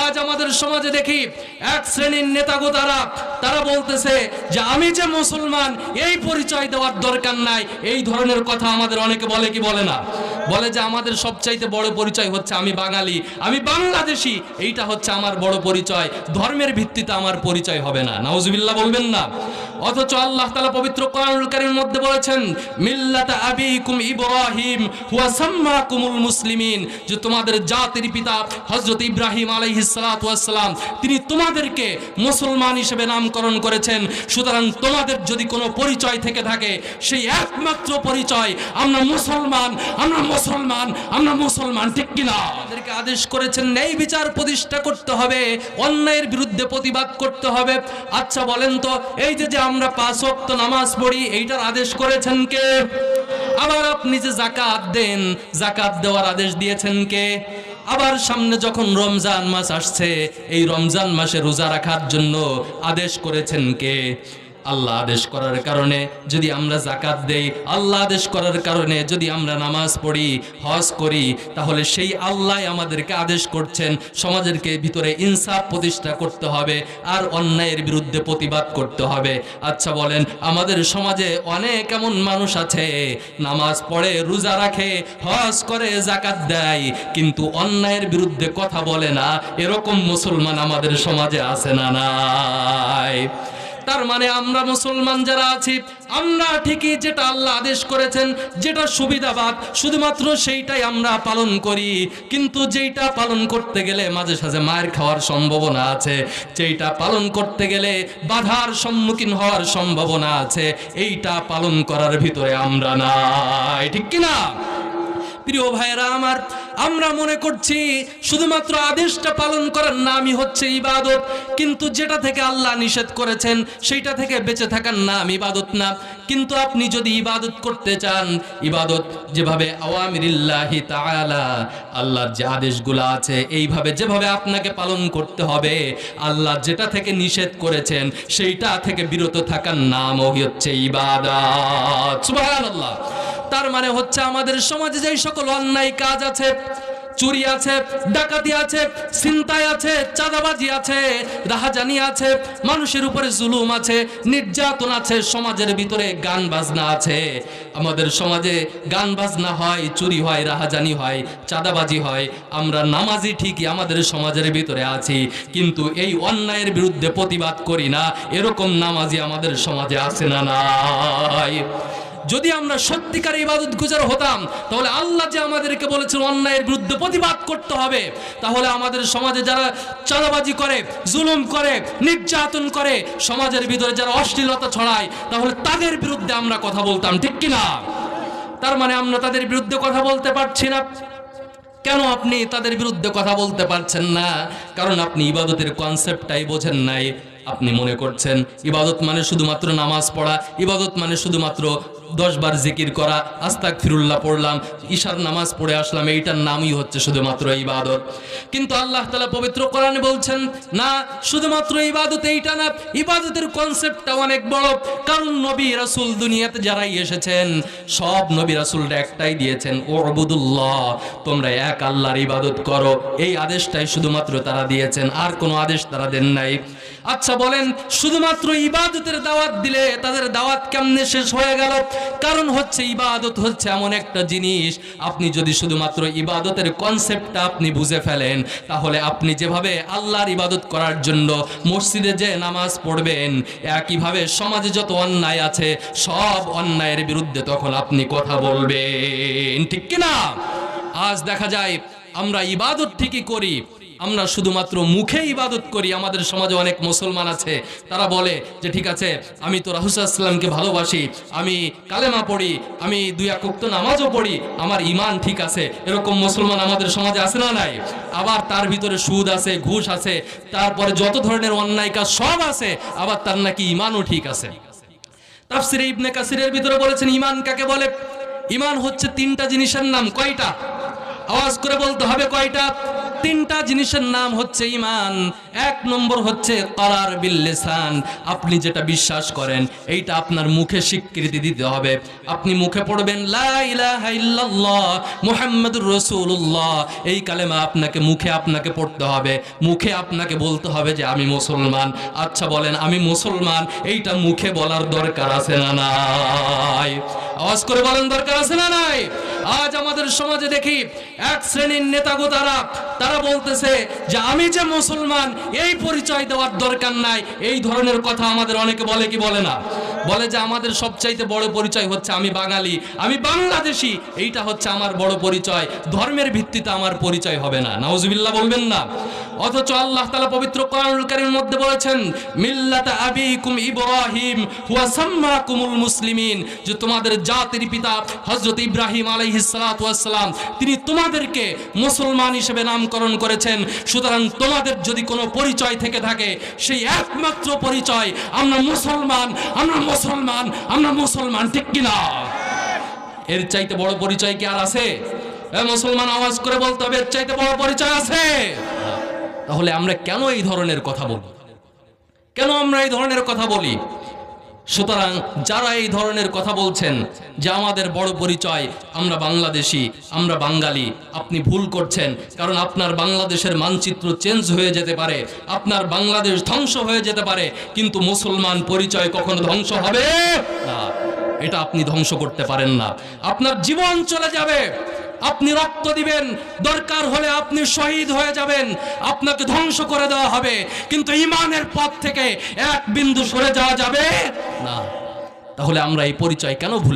আজ আমাদের সমাজে দেখি এক শ্রেণির নেতাগো তারা বলতেছে যে আমি যে মুসলমান, এই পরিচয় দেওয়ার দরকার নাই। এই ধরনের কথা আমাদের অনেকে বলে কি বলে না? বলে যে আমাদের সবচাইতে বড় পরিচয় হচ্ছে আমি বাঙালি, আমি বাংলাদেশি, এইটা হচ্ছে আমার বড় পরিচয়। ধর্মের ভিত্তিতে আমার পরিচয় হবে না। নাউজুবিল্লাহ বলবেন না। অথচ আল্লাহ তাআলা পবিত্র কোরআনুল কারীমের মধ্যে বলেছেন, মিল্লাতা আবিকুম ইব্রাহিম, হুয়া সাম্মাকুমুল মুসলিমিন। যে তোমাদের জাতির পিতা হযরত ইব্রাহিম আলাইহিস সালাতু ওয়াস সালাম, তিনি তোমাদেরকে মুসলমান হিসেবে নামকরণ করেছেন। সুতরাং তোমাদের যদি কোনো পরিচয় থেকে থাকে, সেই একমাত্র পরিচয়, আমরা মুসলমান আমরা মুসলমান আমরা মুসলমান, ঠিক কিনা? আমাদেরকে আদেশ করেছেন, ন্যায় বিচার প্রতিষ্ঠা করতে হবে, অন্যায়ের বিরুদ্ধে প্রতিবাদ করতে হবে। আচ্ছা বলেন তো, এই যে যে আমরা পাঁচ ওয়াক্ত নামাজ পড়ি, এইটার আদেশ করেছেন কে? আবার আপনি যে জাকাত দেন জাকাত দেওয়ার আদেশ দিয়েছেন কে? আবার সামনে যখন রমজান মাস আসছে, এই রমজান মাসে রোজা রাখার জন্য আদেশ করেছেন কে? আল্লাহ আদেশ করার কারণে যদি আমরা জাকাত দেই, আল্লাহ আদেশ করার কারণে যদি আমরা নামাজ পড়ি, হজ করি, তাহলে সেই আল্লাহ আমাদেরকে আদেশ করছেন, সমাজেরকে ভিতরে ইনসাফ প্রতিষ্ঠা করতে হবে আর অন্যায়ের বিরুদ্ধে প্রতিবাদ করতে হবে। আচ্ছা বলেন, আমাদের সমাজে অনেক এমন মানুষ আছে, নামাজ পড়ে, রোজা রাখে, হজ করে জাকাত দেয়, কিন্তু অন্যায়ের বিরুদ্ধে কথা বলে না, এরকম মুসলমান আমাদের সমাজে আছে না নাই? তার মানে আমরা মুসলমান যারা আছি, আমরা ঠিকই যেটা আল্লাহ আদেশ করেছেন, যেটা সুবিধাবাদ, শুধুমাত্র সেইটাই আমরা পালন করি। কিন্তু যেইটা পালন করতে গেলে মাঝে সাঝে মায়ের খাওয়ার সম্ভাবনা আছে, যেইটা পালন করতে গেলে বাধার সম্মুখীন হওয়ার সম্ভাবনা আছে, এইটা পালন করার ভিতরে আমরা নাই। ঠিক কিনা? প্রিয় ভাইরা আমার, আমরা মনে করছি শুধুমাত্র আদেশটা পালন করার নামই হচ্ছে ইবাদত, কিন্তু যেটা থেকে আল্লাহ নিষেধ করেছেন, সেইটা থেকে বেঁচে থাকার নাম ইবাদত না। কিন্তু আপনি যদি ইবাদত করতে চান, ইবাদত যেভাবে আওয়ামিরিল্লাহি তাআলা, আল্লাহর যে আদেশগুলো আছে, এইভাবে যেভাবে আপনাকে পালন করতে হবে, আল্লাহ যেটা থেকে নিষেধ করেছেন, সেইটা থেকে বিরত থাকার নামও হচ্ছে ইবাদত। সুবহানাল্লাহ। তার মানে হচ্ছে আমাদের সমাজে যেই সকল অন্যায় কাজ আছে, চুরি আছে, ডাকাতি আছে, ছিনতাই আছে, চাঁদাবাজি আছে, রাহাজানি আছে, মানুষের উপরে জুলুম আছে, নির্যাতন আছে, সমাজের ভিতরে গান বাজনা আছে। আমাদের সমাজে গান বাজনা হয়, চুরি হয়, রাহাজানি হয়, চাঁদাবাজি হয়, আমরা নামাজি ঠিকই আমাদের সমাজের ভিতরে আছি, কিন্তু এই অন্যায়ের বিরুদ্ধে প্রতিবাদ করি না, এরকম নামাজি আমাদের সমাজে আছে না নাই? যদি আমরা সত্যিকার ইবাদত গুজার হতাম, তাহলে আল্লাহ যে আমাদেরকে বলেছেন অন্যায়ের বিরুদ্ধে প্রতিবাদ করতে হবে। তাহলে আমাদের সমাজে যারা চাঁদাবাজি করে, জুলুম করে, নির্যাতন করে, সমাজের ভিতরে যারা অশ্লীলতা ছড়ায়, তাহলে তাদের বিরুদ্ধে আমরা কথা বলতাম, ঠিক কিনা? তার মানে আমরা তাদের বিরুদ্ধে কথা বলতে পারছি না। কেন আপনি তাদের বিরুদ্ধে কথা বলতে পারছেন না? কারণ আপনি ইবাদতের কনসেপ্টটাই বোঝেন নাই। আপনি মনে করছেন ইবাদত মানে শুধুমাত্র নামাজ পড়া, ইবাদত মানে শুধুমাত্র দশ বার জিকির করা আস্তাক ফিরুল্লাহ পড়লাম, ঈশার নামাজ পড়ে আসলাম, এইটার নামই হচ্ছে শুধুমাত্র ইবাদত। কিন্তু আল্লাহ তালা পবিত্র কোরআনে বলছেন, না, শুধুমাত্র ইবাদত এইটা না, ইবাদতের কনসেপ্টটা অনেক বড়। কারণ নবী রাসুল দুনিয়াতে যারাই এসেছেন, সব নবী রাসূলরা একটাই দিয়েছেন ও আবুদুল্লাহ তোমরা এক আল্লাহর ইবাদত করো। এই আদেশটাই শুধুমাত্র তারা দিয়েছেন, আর কোনো আদেশ তারা দেন নাই। আচ্ছা বলেন, শুধুমাত্র ইবাদতের দাওয়াত দিলে তাদের দাওয়াত কেমনে শেষ হয়ে গেল? কারণ হচ্ছে ইবাদত হচ্ছে এমন একটা জিনিস, আপনি যদি শুধুমাত্র ইবাদতের কনসেপ্টটা আপনি বুঝে ফেলেন, তাহলে আপনি যেভাবে আল্লাহর ইবাদত করার জন্য মসজিদে যে নামাজ পড়বেন, একইভাবে সমাজে যত অন্যায় আছে, সব অন্যায়ের বিরুদ্ধে তখন আপনি কথা বলবেন। ঠিক কিনা? আজ দেখা যায়, আমরা ইবাদত ঠিকই করি আমরা শুধুমাত্র মুখে ইবাদত করি, আমাদের সমাজে অনেক মুসলমান আছে, তারা বলে যে, ঠিক আছে, আমি তো রাহুসাল্লামকে ভালোবাসি, আমি কালেমা পড়ি, আমি দুই একক নামাজও পড়ি, আমার ইমান ঠিক আছে, এরকম মুসলমান আমাদের সমাজে আছে না নাই? আবার তার ভিতরে সুদ আছে, ঘুষ আছে, তারপরে যত ধরনের অন্যায় কাজ সব আছে, আবার তার নাকি ইমানও ঠিক আছে। তাফসিরে ইবনে কাসিরের ভিতরে বলেছেন ইমান কাকে বলে? ইমান হচ্ছে তিনটা জিনিসের নাম, কয়টা? আওয়াজ করে বলতে হবে কয়টা? তিনটা জিনিসের নাম হচ্ছে ইমান এক নম্বর হচ্ছে করার বিল্লেসান আপনি যেটা বিশ্বাস করেন, এইটা আপনার মুখে স্বীকৃতি দিতে হবে। আপনি মুখে পড়বেন মুহাম্মাদুর রাসূলুল্লাহ। এই কালেমা আপনাকে মুখে আপনাকে পড়তে হবে। মুখে আপনাকে বলতে হবে যে, আমি মুসলমান। আচ্ছা বলেন, আমি মুসলমান? এইটা মুখে বলার দরকার আছে না নাই? আওয়াজ করে বলেন, দরকার আছে না নাই? আজ আমাদের সমাজে দেখি এক শ্রেণির নেতাগো তারা তারা বলতেছে যে আমি যে মুসলমান, এই পরিচয় দেওয়ার দরকার নাই। এই ধরনের কথা আমাদের অনেকে বলে কি বলে না। বলে যে আমাদের সবচাইতে বড় পরিচয় হচ্ছে আমি বাঙালি, আমি বাংলাদেশি, এইটা হচ্ছে আমার বড় পরিচয়। ধর্মের ভিত্তিতে আমার পরিচয় হবে না। নাউজুবিল্লাহ বলবেন না। অথচ আল্লাহ তাআলা পবিত্র কোরআনুল কারীমের মধ্যে বলেছেন, মিল্লাতা আবিকুম ইব্রাহিম, হুয়া সাম্মাকুমুল মুসলিমিন। যে তোমাদের জাতির পিতা হযরত ইব্রাহিম আলাইহিস সালাতু ওয়াস সালাম, তিনি তোমাদেরকে মুসলমান হিসেবে নামকরণ করেছেন। সুতরাং তোমাদের যদি কোনো পরিচয় থেকে থাকে, সেই একমাত্র পরিচয়, আমরা মুসলমান, আমরা মুসলমান, আমরা মুসলমান, ঠিক কিনা? এর চাইতে বড় পরিচয় কি আর আছে? মুসলমান, আওয়াজ করে বলতে হবে, এর চাইতে বড় পরিচয় আছে। তাহলে আমরা কেন এই ধরনের কথা বলি? কেন আমরা এই ধরনের কথা বলি? সুতরাং যারা এই ধরনের কথা বলছেন যে আমাদের বড় পরিচয়, আমরা বাংলাদেশি, আমরা বাঙালি, আপনি ভুল করছেন, কারণ আপনার বাংলাদেশের মানচিত্র চেঞ্জ হয়ে যেতে পারে, আপনার বাংলাদেশ ধ্বংস হয়ে যেতে পারে, কিন্তু মুসলমান পরিচয় কখনো ধ্বংস হবে না। এটা আপনি ধ্বংস করতে পারেন না। আপনার জীবন চলে যাবে। আপনি রক্ত দিবেন, দরকার হলে আপনি শহীদ হয়ে যাবেন, আপনাকে ধ্বংস করে দেওয়া হবে। কিন্তু ইমানের পথ থেকে এক বিন্দু সরে যাওয়া যাবে না। তাহলে আমরা এই পরিচয় কেন ভুলে